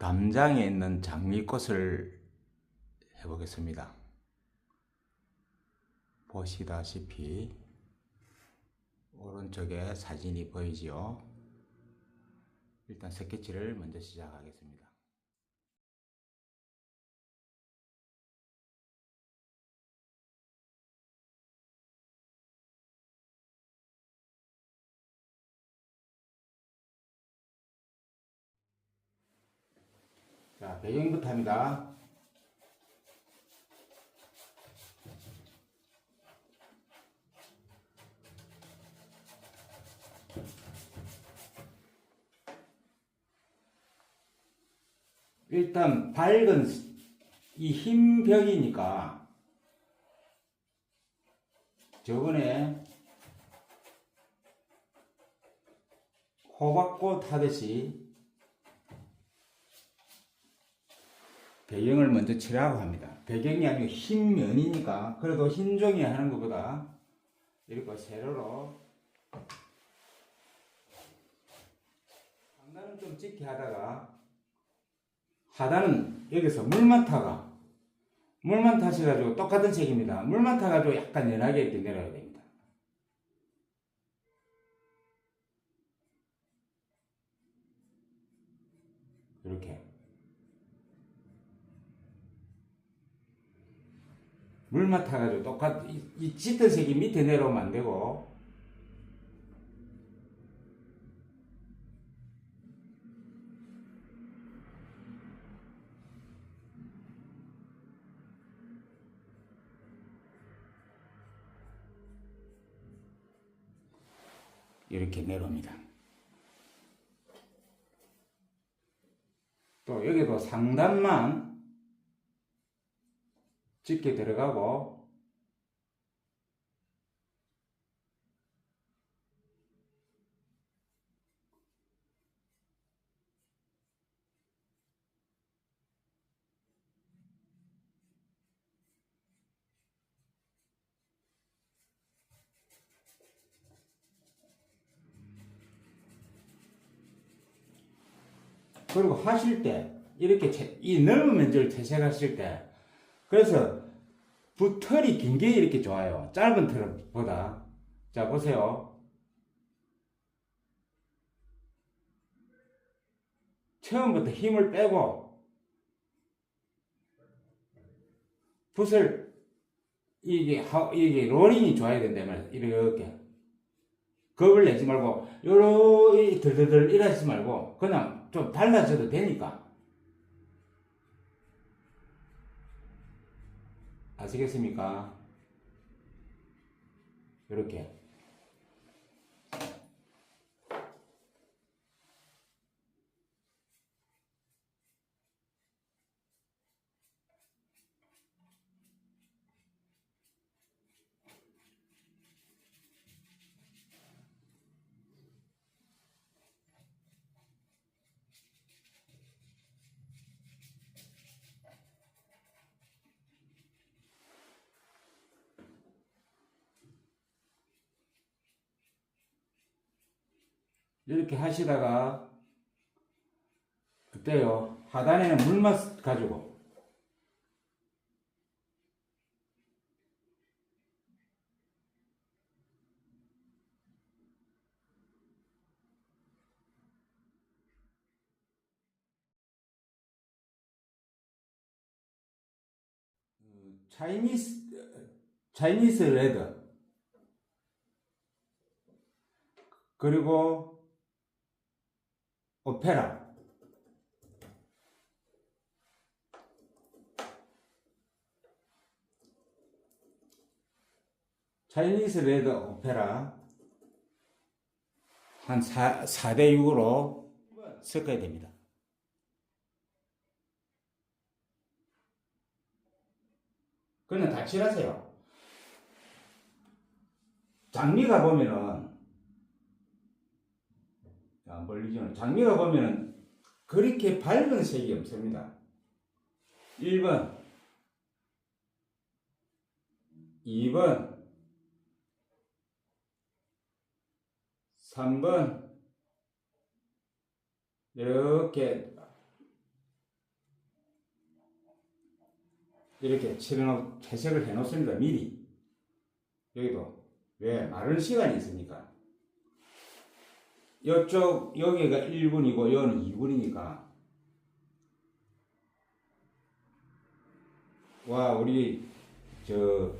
담장에 있는 장미꽃을 해보겠습니다. 보시다시피 오른쪽에 사진이 보이지요. 일단 스케치를 먼저 시작하겠습니다. 자, 배경부터 합니다. 일단 밝은 이 흰 벽이니까 저번에 호박꽃 하듯이 배경을 먼저 칠하고 합니다. 배경이 아니고 흰 면이니까 그래도 흰 종이 하는 것보다 이렇게 세로로 상단은 좀 짙게 하다가 하단은 여기서 물만 타가 물만 타셔가지고 똑같은 색입니다. 물만 타가지고 약간 연하게 이렇게 내려야 됩니다. 물만 타가지고 똑같 이, 이 짙은 색이 밑에 내려오면 안 되고 이렇게 내려옵니다. 또 여기도 상단만 짙게 들어가고 그리고 하실 때 이렇게 채- 이 넓은 면적을 채색하실 때 그래서 붓털이 긴 게 이렇게 좋아요. 짧은 털보다. 자, 보세요. 처음부터 힘을 빼고 붓을 이게 하- 이게 롤링이 좋아야 된다면 이렇게 겁을 내지 말고 요렇게 들들들 이러지 말고 그냥 좀 달라져도 되니까 아시겠습니까? 이렇게 이렇게 하시다가 그때요 하단에는 물맛 가지고. 음, 차이니스 차이니스 레드 그리고 오페라 차이니스 레드 오페라 한 4, 4대 6으로 섞어야 됩니다. 그냥 다 칠하세요. 장미가 보면은 안 벌리죠. 장미가 보면 그렇게 밝은 색이 없습니다. 1번, 2번, 3번, 이렇게, 이렇게 칠해놓, 채색을 해놓습니다. 미리. 여기도. 왜? 마른 시간이 있으니까. 이쪽, 여기가 1분이고, 여기는 2분이니까. 와, 우리, 저,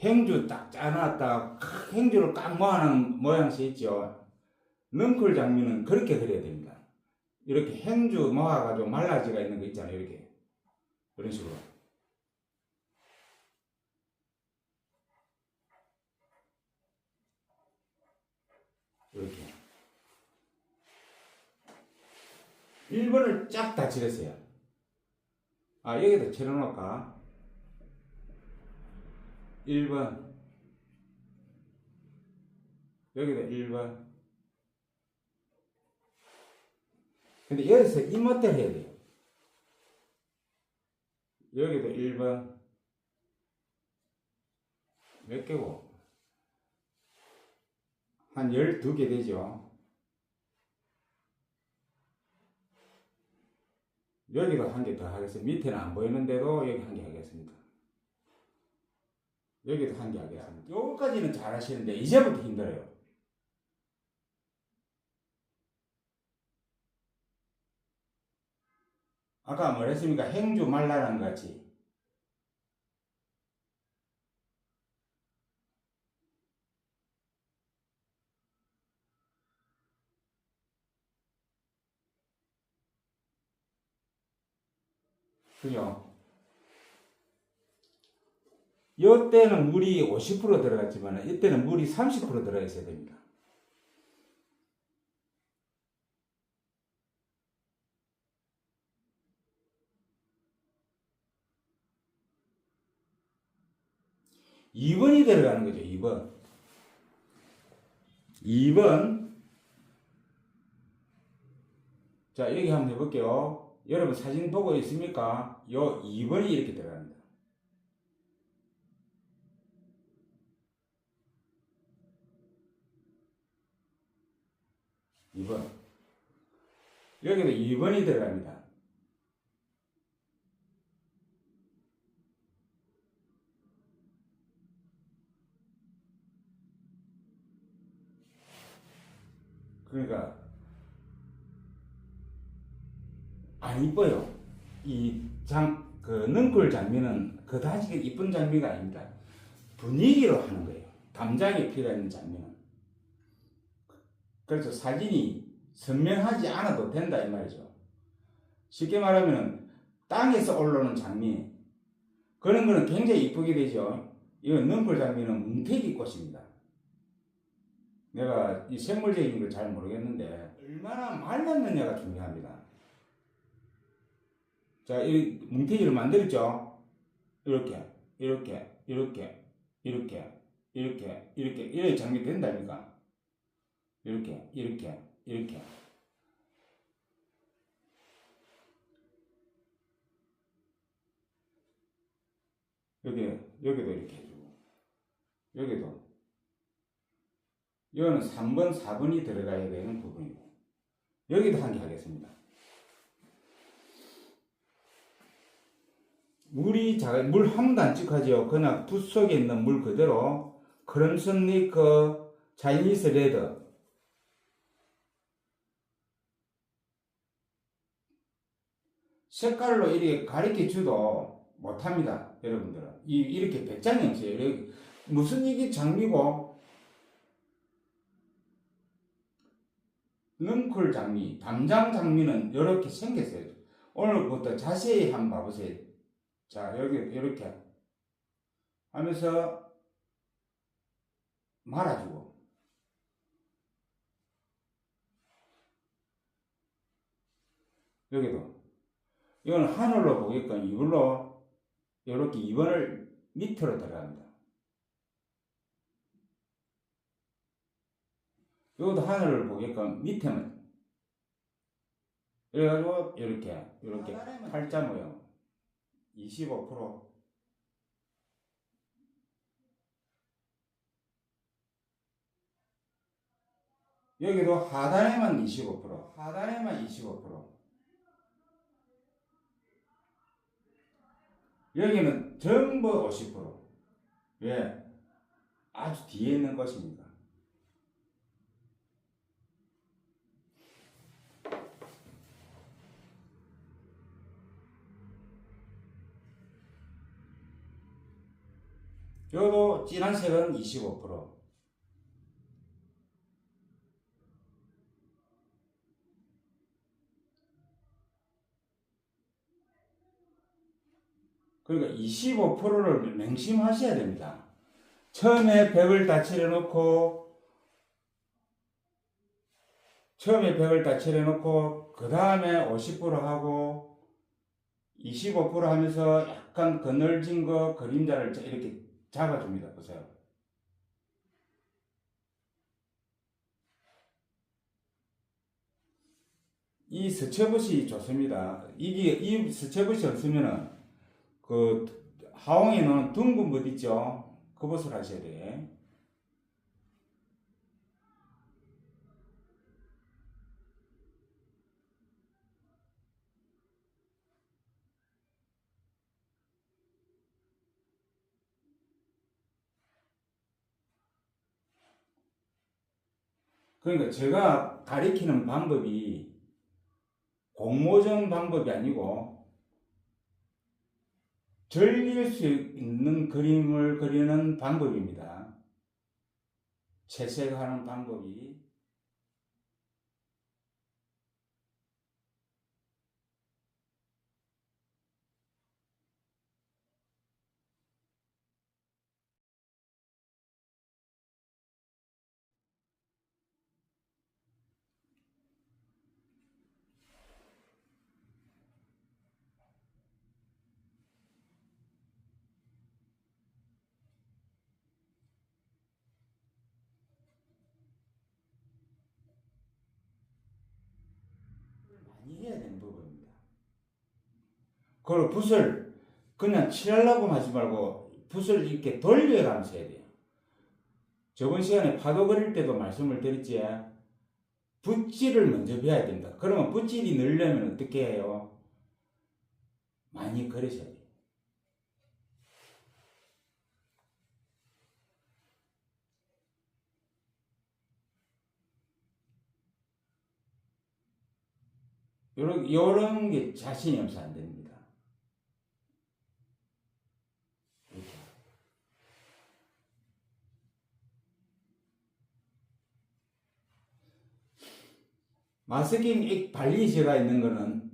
행주 딱 짜놨다, 크, 행주를 꽉 모아놓은 모양새 있죠? 넝쿨 장미는 그렇게 그려야 됩니다. 이렇게 행주 모아가지고 말라지가 있는 거 있잖아요, 이렇게. 이런 식으로. 이렇게. 1번을 쫙 다 칠했어요. 아, 여기다 칠해놓을까? 1번. 여기다 1번. 근데 여기서 이모텔 해야 돼요. 여기도 1번. 몇 개고? 한 12개 되죠. 여기도 한개 더 하겠습니다. 밑에는 안 보이는데도 여기 한 개 하겠습니다. 여기도 한 개 하겠습니다. 요거까지는 잘 하시는데 이제부터 힘들어요. 아까 뭐랬습니까? 행주 말라랑 같이. 그죠? 이때는 물이 50% 들어갔지만 이때는 물이 30% 들어가 있어야 됩니다. 이번이 들어가는 거죠, 2번. 2번. 자, 여기 한번 해볼게요. 여러분 사진 보고 있습니까? 요 2번이 이렇게 들어갑니다. 2번. 여기도 2번이 들어갑니다. 그러니까 안 이뻐요. 이 장, 그 능골 장미는 그다지 이쁜 장미가 아닙니다. 분위기로 하는 거예요. 담장에 필요한 장미는. 그래서 사진이 선명하지 않아도 된다 이 말이죠. 쉽게 말하면 땅에서 올라오는 장미 그런 거는 굉장히 이쁘게 되죠. 이건 능골 장미는 뭉태기 꽃입니다. 내가 이 생물적인 걸 잘 모르겠는데 얼마나 말랐느냐가 중요합니다. 자, 이 뭉태기를 만들었죠. 이렇게, 이렇게, 이렇게, 이렇게, 이렇게, 이렇게, 이렇게 장미 된다니까. 이렇게, 이렇게, 이렇게. 여기, 여기도 이렇게 해주고, 여기도. 이거는 3번, 4번이 들어가야 되는 부분이고, 여기도 한 개 하겠습니다. 물이 자, 물 한도 안 찍하지요. 그냥 붓 속에 있는 물 그대로, 크럼슨 리커, 차이니스 레드, 색깔로 이렇게 가리켜 줘도 못합니다. 여러분들은. 이, 이렇게 배짱이 없어요. 무슨 이게 장미고, 넝쿨 장미, 담장 장미는 이렇게 생겼어요. 오늘부터 자세히 한번 봐보세요. 자, 여기 이렇게 하면서 말아주고, 여기도. 이건 하늘로 보게끔 이걸로 이렇게 2번을 밑으로 들어갑니다. 이것도 하늘을 보게끔 밑에는 그래가지고 이렇게 이렇게 팔자 모양 25% 여기도 하단에만 25% 하단에만 25% 여기는 전부 50%. 왜? 아주 뒤에 있는 것입니다. 요도 진한 색은 25%. 그러니까 25%를 맹심하셔야 됩니다. 처음에 100을 다 칠해놓고 처음에 100을 다 칠해놓고 그 다음에 50% 하고 25% 하면서 약간 그늘진 거 그림자를 이렇게 잡아줍니다. 보세요. 이 스쳐붓이 좋습니다. 이게 이 스쳐붓이 없으면은 그 하원에 넣은 둥근 붓 있죠? 그 붓을 하셔야 돼. 그러니까 제가 가리키는 방법이 공모전 방법이 아니고 즐길 수 있는 그림을 그리는 방법입니다. 채색하는 방법이 많 이 해야 되는 부분입니다. 그리고 붓을 그냥 칠하려고 하지 말고 붓을 이렇게 돌려가면서 해야 돼요. 저번 시간에 파도 그릴 때도 말씀을 드렸지. 붓질을 먼저 배워야 된다. 그러면 붓질이 늘려면 어떻게 해요? 많이 그리셔야 돼요. 요런, 요런 게 자신이 없어 안 됩니다. 이렇게. 마스킹 이 발리시가 있는 거는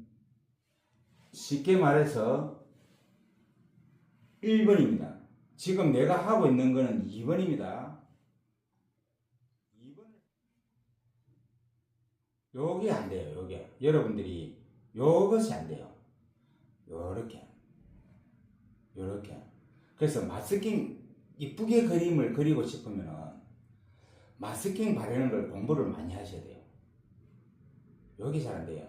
쉽게 말해서 1번입니다. 지금 내가 하고 있는 거는 2번입니다. 2번 요게 안 돼요. 요게 여러분들이 요것이 안 돼요. 요렇게 요렇게 그래서 마스킹 이쁘게 그림을 그리고 싶으면 마스킹 바르는 걸 공부를 많이 하셔야 돼요. 여기 잘 안 돼요.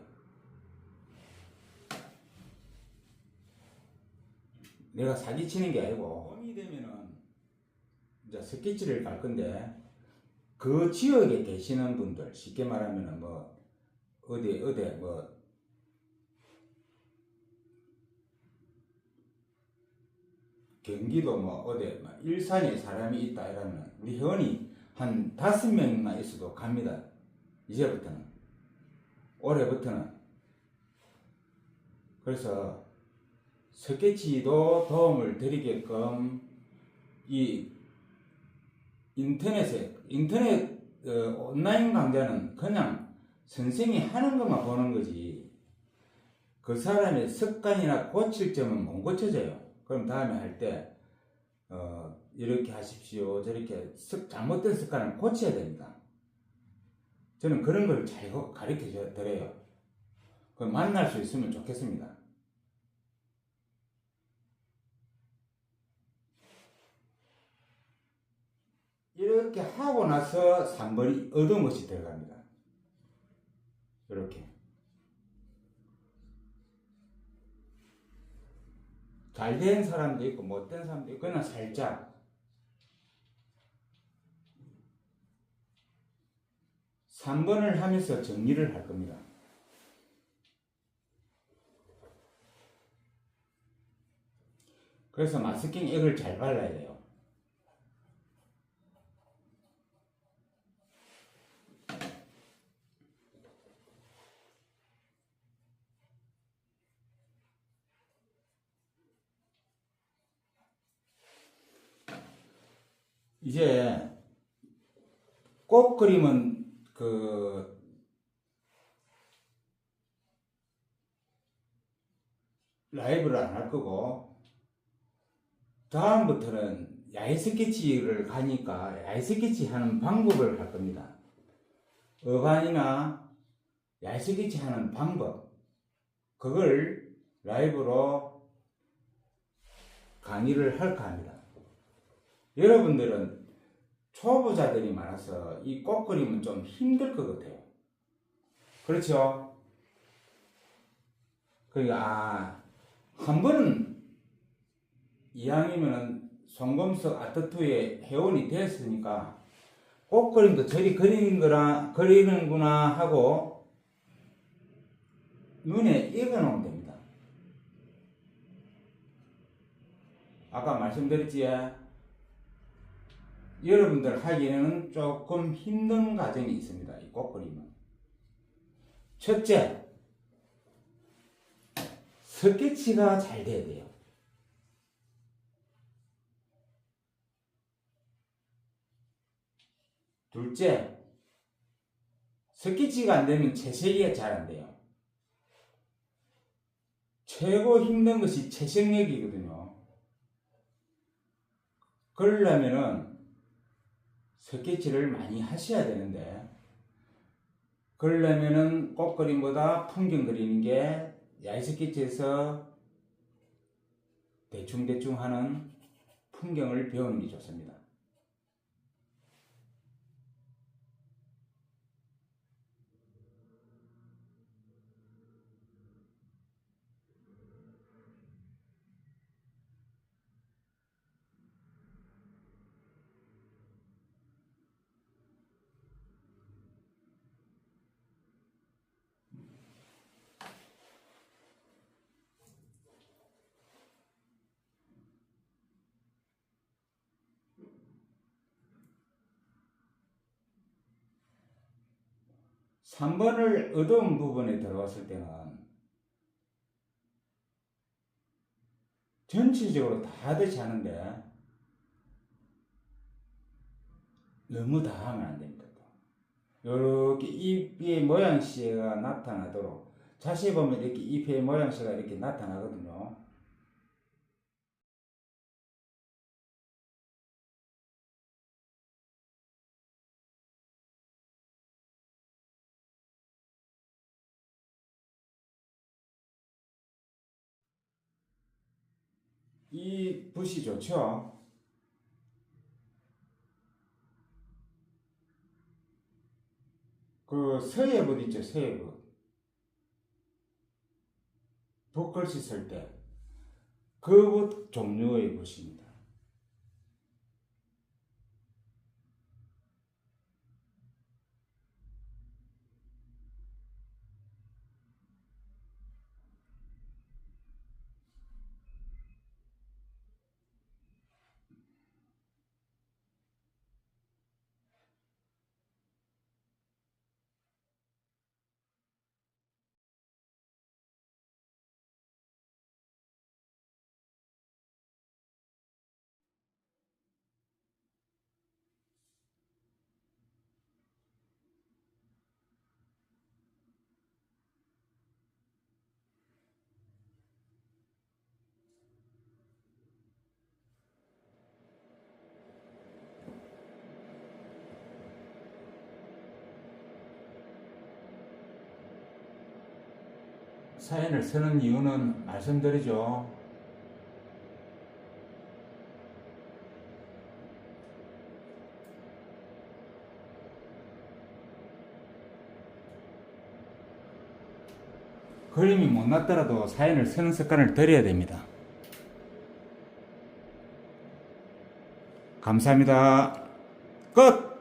내가 사기치는 게 아니고 봄이 되면은 이제 스케치를 갈 건데 그 지역에 계시는 분들 쉽게 말하면은 뭐 어디 어디 뭐. 경기도 뭐 어디 뭐 일산에 사람이 있다 이러면 우리 회원이 한 다섯 명만 있어도 갑니다. 이제부터는. 올해부터는. 그래서 스케치도 도움을 드리게끔 이 인터넷에 인터넷 어, 온라인 강좌는 그냥 선생이 하는 것만 보는 거지 그 사람의 습관이나 고칠 점은 못 고쳐져요. 그럼 다음에 할 때 어, 이렇게 하십시오. 저렇게 습, 잘못된 습관을 고쳐야 됩니다. 저는 그런 걸 잘 가르쳐 드려요. 그 만날 수 있으면 좋겠습니다. 이렇게 하고 나서 3번이 어두운 것이 들어갑니다. 이렇게. 잘 된 사람도 있고 못된 사람도 있고 그냥 살짝 3번을 하면서 정리를 할 겁니다. 그래서 마스킹 액을 잘 발라야 돼요. 이제 꽃 그림은 그 라이브를 안 할 거고 다음부터는 야외 스케치를 가니까 야외 스케치 하는 방법을 할 겁니다. 어반이나 야외 스케치 하는 방법 그걸 라이브로 강의를 할까 합니다. 여러분들은 초보자들이 많아서 이 꽃 그림은 좀 힘들 것 같아요. 그렇죠? 그러니까 아, 한 번은 이왕이면은 송금석 아트투의 회원이 됐으니까 꽃 그림도 저리 그리는 거라 그리는구나 하고 눈에 익어 놓으면 됩니다. 아까 말씀드렸지 여러분들 하기에는 조금 힘든 과정이 있습니다. 이 꽃그림은. 첫째, 스케치가 잘 돼야 돼요. 둘째, 스케치가 안 되면 채색이 잘 안 돼요. 최고 힘든 것이 채색력이거든요. 그러려면은 스케치를 많이 하셔야 되는데, 그러려면은 꽃 그림보다 풍경 그리는 게 야외 스케치에서 대충대충 하는 풍경을 배우는 게 좋습니다. 삼번을 어두운 부분에 들어갔을 때는 전체적으로 다 하듯이 하는데 너무 다 하면 안 됩니다. 이렇게 잎의 모양새가 나타나도록 자세히 보면 이렇게 잎의 모양새가 이렇게 나타나거든요. 이 붓이 좋죠. 그 서예붓 있죠, 서예붓. 붓글씨 쓸 때. 그 붓 종류의 붓입니다. 사연을 쓰는 이유는 말씀드리죠. 그림이 못 났더라도 사연을 쓰는 습관을 들여야 됩니다. 감사합니다. 끝!